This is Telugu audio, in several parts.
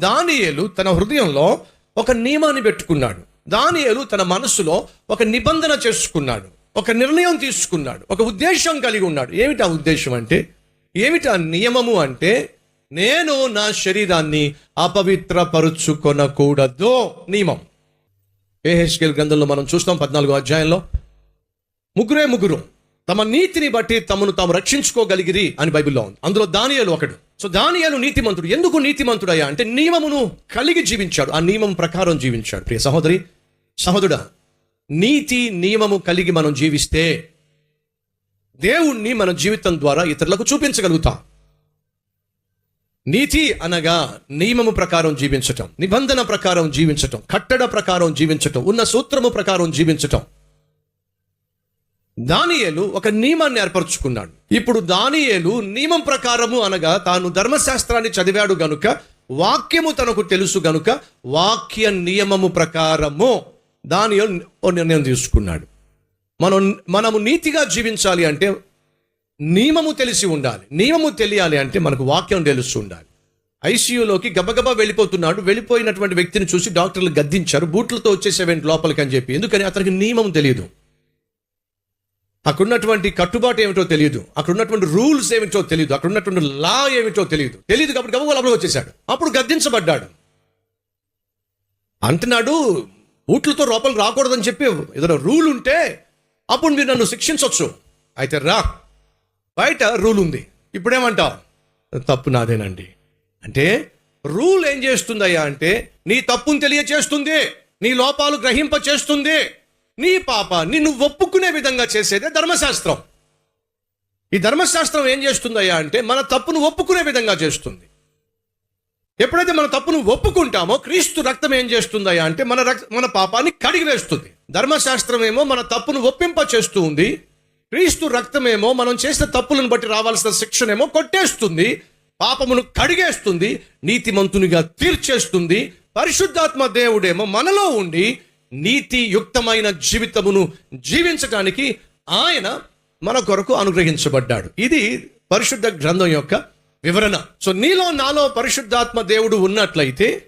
దానియేలు తన హృదయంలో ఒక నియమాన్ని పెట్టుకున్నాడు. దానియేలు తన మనసులో ఒక నిబంధన చేసుకున్నాడు. ఒక నిర్ణయం తీసుకున్నాడు. ఒక ఉద్దేశం కలిగి ఉన్నాడు. ఏమిటి ఆ ఉద్దేశం అంటే? ఏమిటి ఆ నియమము అంటే? నేను నా శరీరాన్ని అపవిత్రపరుచుకొనకూడదు. నియమం. ఏహెచ్కేల్ గ్రంథంలో మనం చూస్తాం పద్నాలుగో అధ్యాయంలో. ముగ్గురే ముగ్గురు. తమ నీతిని బట్టి తమను తాము రక్షించుకోగలిగిరి అని బైబిల్లో ఉంది. అందులో దానియాలు ఒకడు. సో దానియాలు నీతిమంతుడు. ఎందుకు నీతిమంతుడయ్యా? అంటే నియమమును కలిగి జీవించాడు. ఆ నియమం ప్రకారం జీవించాడు. ప్రియ సహోదరి సహోదరుడా నీతి నియమము కలిగి మనం జీవిస్తే దేవుణ్ణి మన జీవితం ద్వారా ఇతరులకు చూపించగలుగుతాం. నీతి అనగా నియమము ప్రకారం జీవించటం నిబంధన ప్రకారం జీవించటం కట్టడ ప్రకారం జీవించటం ఉన్న సూత్రము ప్రకారం జీవించటం. దానియేలు ఒక నియమాన్ని ఏర్పరచుకున్నాడు. ఇప్పుడు దానియేలు నియమం ప్రకారము అనగా తాను ధర్మశాస్త్రాన్ని చదివాడు గనుక వాక్యము తనకు తెలుసు గనుక వాక్య నియమము ప్రకారము దానియేలు ఓ నిర్ణయం తీసుకున్నాడు. మనం మనము నీతిగా జీవించాలి అంటే నియమము తెలిసి ఉండాలి. నియమము తెలియాలి అంటే మనకు వాక్యం తెలుసు ఉండాలి. ఐసీయూలోకి గబగబా వెళ్ళిపోతున్నాడు. వెళ్ళిపోయినటువంటి వ్యక్తిని చూసి డాక్టర్లు గద్దించారు. బూట్లతో వచ్చేసేవేంటి లోపలికి అని చెప్పి. ఎందుకని? అతనికి నియమం తెలియదు అక్కడున్నటువంటి కట్టుబాటు ఏమిటో తెలియదు. అక్కడ ఉన్నటువంటి రూల్స్ ఏమిటో తెలియదు. అక్కడ ఉన్నటువంటి లా ఏమిటో తెలియదు. తెలియదు కాబట్టి గబగబా లోపలికి వచ్చేసాడు అప్పుడు గద్దించబడ్డాడు. అంటున్నాడు ఊట్లతో లోపలికి రాకూడదని చెప్పి ఏదైనా రూల్ ఉంటే అప్పుడు మీరు నన్ను శిక్షించవచ్చు అయితే రా బయట రూల్ ఉంది. ఇప్పుడేమంటావు? తప్పు నాదేనండి. అంటే రూల్ ఏం చేస్తుందయ్యా అంటే నీ తప్పును తెలియచేస్తుంది నీ లోపాలు గ్రహింప చేస్తుంది నీ పాప నువ్వు ఒప్పుకునే విధంగా చేసేదే ధర్మశాస్త్రం. ఈ ధర్మశాస్త్రం ఏం చేస్తుందయ్యా అంటే మన తప్పును ఒప్పుకునే విధంగా చేస్తుంది. ఎప్పుడైతే మన తప్పును ఒప్పుకుంటామో క్రీస్తు రక్తం ఏం చేస్తుందయ్యా అంటే మన రక్ మన పాపాన్ని కడిగి వేస్తుంది. ధర్మశాస్త్రం ఏమో మన తప్పును ఒప్పింప చేస్తూ ఉంది. క్రీస్తు రక్తమేమో మనం చేసిన తప్పులను బట్టి రావాల్సిన శిక్షనేమో కొట్టేస్తుంది. పాపమును కడిగేస్తుంది. నీతిమంతునిగా తీర్చేస్తుంది. పరిశుద్ధాత్మ దేవుడేమో మనలో ఉండి నీతియుక్తమైన జీవితమును జీవించడానికి ఆయన మన కొరకు అనుగ్రహించబడ్డాడు. ఇది పరిశుద్ధ గ్రంథం యొక్క వివరణ. సో నీలో నాలో పరిశుద్ధాత్మ దేవుడు ఉన్నట్లయితే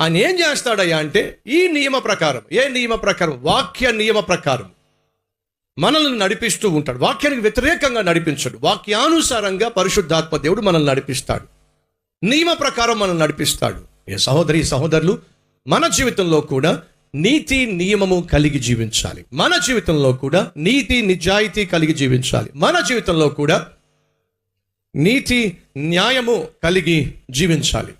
ఆయన ఏం చేస్తాడయ్యా అంటే ఈ నియమ ప్రకారం ఏ నియమ ప్రకారం? వాక్య నియమ ప్రకారం మనల్ని నడిపిస్తూ ఉంటాడు. వాక్యానికి వ్యతిరేకంగా నడిపించడు. వాక్యానుసారంగా పరిశుద్ధాత్మ దేవుడు మనల్ని నడిపిస్తాడు. నియమ ప్రకారం మనల్ని నడిపిస్తాడు. ఏ సహోదరి సహోదరులు మన జీవితంలో కూడా నీతి నియమము కలిగి జీవించాలి. మన జీవితంలో కూడా నీతి నిజాయితీ కలిగి జీవించాలి. మన జీవితంలో కూడా నీతి న్యాయము కలిగి జీవించాలి.